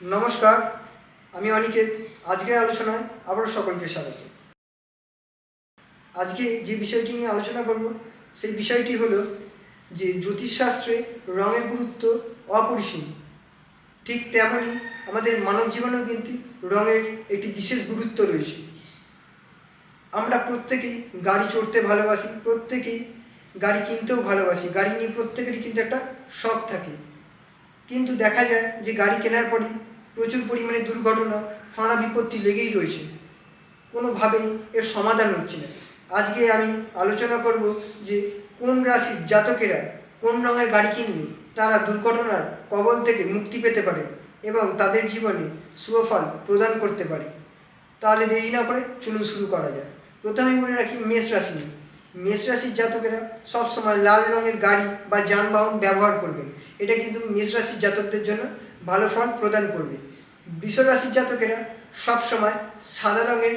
নমস্কার, আমি অনিকেত। আজকের আলোচনায় আবারও সকলকে স্বাগত। আজকে যে বিষয়টি নিয়ে আলোচনা করব, সেই বিষয়টি হলো যে জ্যোতিষশাস্ত্রে রঙের গুরুত্ব অপরিসীম। ঠিক তেমনই আমাদের মানব জীবনেও কিন্তু রঙের একটি বিশেষ গুরুত্ব রয়েছে। আমরা প্রত্যেকেই গাড়ি চড়তে ভালোবাসি, প্রত্যেকেই গাড়ি কিনতেও ভালোবাসি। গাড়ি নিয়ে প্রত্যেকেরই কিন্তু একটা শখ থাকে। কিন্তু দেখা যায় যে গাড়ি কেনার পরই প্রচুর পরিমাণে দুর্ঘটনা, ফাঁড়া বিপত্তি লেগেই রয়েছে। কোনোভাবেই এর সমাধান হচ্ছে না। আজকে আমি আলোচনা করব যে কোন রাশির জাতকেরা কোন রঙের গাড়ি কিনলে তারা দুর্ঘটনার কবল থেকে মুক্তি পেতে পারে এবং তাদের জীবনে সুফল প্রদান করতে পারে। তাহলে দেরি না করে চলুন শুরু করা যায় প্রথমেই বলে রাখি মেষ রাশি। মেষ রাশির জাতকেরা সবসময় লাল রঙের গাড়ি বা যানবাহন ব্যবহার করবেন। এটা কিন্তু মেষ রাশির জাতকদের জন্য ভালো ফল প্রদান করবে। বৃষ রাশির জাতকেরা সবসময় সাদা রঙের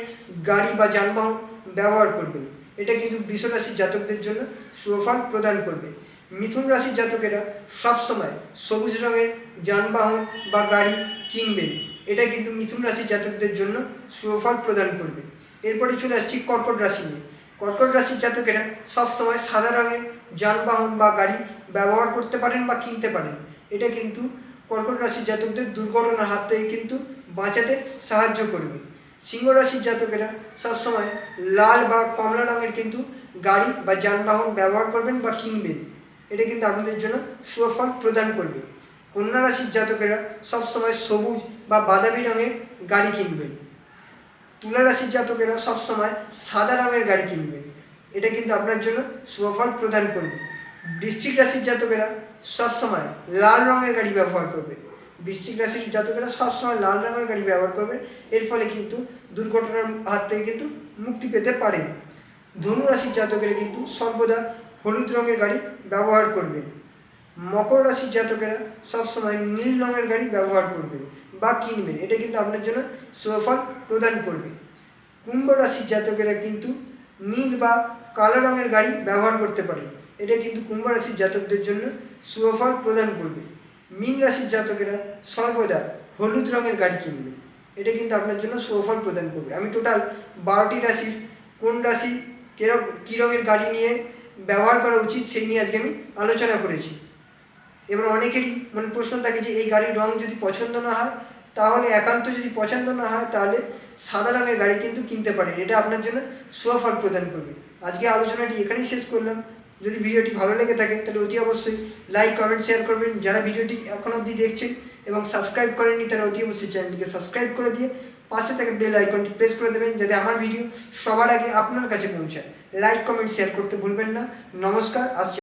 গাড়ি বা যানবাহন ব্যবহার করবেন। এটা কিন্তু বৃষ রাশির জাতকদের জন্য সুফল প্রদান করবে। মিথুন রাশির জাতকেরা সবসময় সবুজ রঙের যানবাহন বা গাড়ি কিনবেন। এটা কিন্তু মিথুন রাশির জাতকদের জন্য সুফল প্রদান করবে। এরপরে চলে আসছি কর্কট রাশি নিয়ে। কর্কট রাশির জাতকেরা সবসময় সাদা রঙের যানবাহন বা গাড়ি ব্যবহার করতে পারেন বা কিনতে পারেন। এটা কিন্তু কর্কট রাশির জাতকদের দুর্ঘটনার হাত থেকে কিন্তু বাঁচাতে সাহায্য করবে। সিংহ রাশির জাতকেরা সবসময় লাল বা কমলা রঙের কিন্তু গাড়ি বা যানবাহন ব্যবহার করবেন বা কিনবেন। এটা কিন্তু আপনাদের জন্য সুফল প্রদান করবে। কন্যা রাশির জাতকেরা সবসময় সবুজ বা বাদামি রঙের গাড়ি কিনবেন। তুলা রাশির জাতকেরা সবসময় সাদা রঙের গাড়ি কিনবেন এটা কিন্তু আপনার জন্য সুফল প্রদান করবে। বৃশ্চিক রাশির জাতকেরা সবসময় লাল রঙের গাড়ি ব্যবহার করবে। বৃশ্চিক রাশির জাতকেরা সবসময় লাল রঙের গাড়ি ব্যবহার করবে। এর ফলে কিন্তু দুর্ঘটনার হাত থেকে কিন্তু মুক্তি পেতে পারে। ধনু রাশির জাতকেরা কিন্তু সর্বদা হলুদ রঙের গাড়ি ব্যবহার করবে। মকর রাশির জাতকেরা সবসময় নীল রঙের গাড়ি ব্যবহার করবেন বা কিনবেন। এটা কিন্তু আপনার জন্য সুফল প্রদান করবে। কুম্ভ রাশির জাতকেরা কিন্তু নীল বা কালো রঙের গাড়ি ব্যবহার করতে পারেন এটা কিন্তু কুম্ভ রাশির জাতকদের জন্য সুফল প্রদান করবে। মীন রাশির জাতকেরা সর্বদা হলুদ রঙের গাড়ি কিনবে। এটা কিন্তু আপনার জন্য সুফল প্রদান করবে। আমি টোটাল বারোটি রাশির, কোন রাশি, কেরক, কী রঙের গাড়ি নিয়ে ব্যবহার করা উচিত, সেই নিয়ে আজকে আমি আলোচনা করেছি। এবার অনেকেরই মানে প্রশ্ন থাকে যে এই গাড়ির রং যদি পছন্দ না হয়, তাহলে একান্ত যদি পছন্দ না হয়, তাহলে সাদা রঙের গাড়ি কিন্তু কিনতে পারেন। এটা আপনার জন্য সুফল প্রদান করবে। আজকে আলোচনাটি এখানেই শেষ করলাম। যদি ভিডিওটি ভালো লেগে থাকে, তাহলে অতি অবশ্যই লাইক কমেন্ট শেয়ার করবেন। যারা ভিডিওটি এখন অবধি দেখছেন এবং সাবস্ক্রাইব করেননি, তারা অতি অবশ্যই চ্যানেলটিকে সাবস্ক্রাইব করে দিয়ে পাশে থেকে বেল আইকনটি প্রেস করে দেবেন, যাতে আমার ভিডিও সবার আগে আপনার কাছে পৌঁছায়। লাইক কমেন্ট শেয়ার করতে ভুলবেন না। নমস্কার, আসছি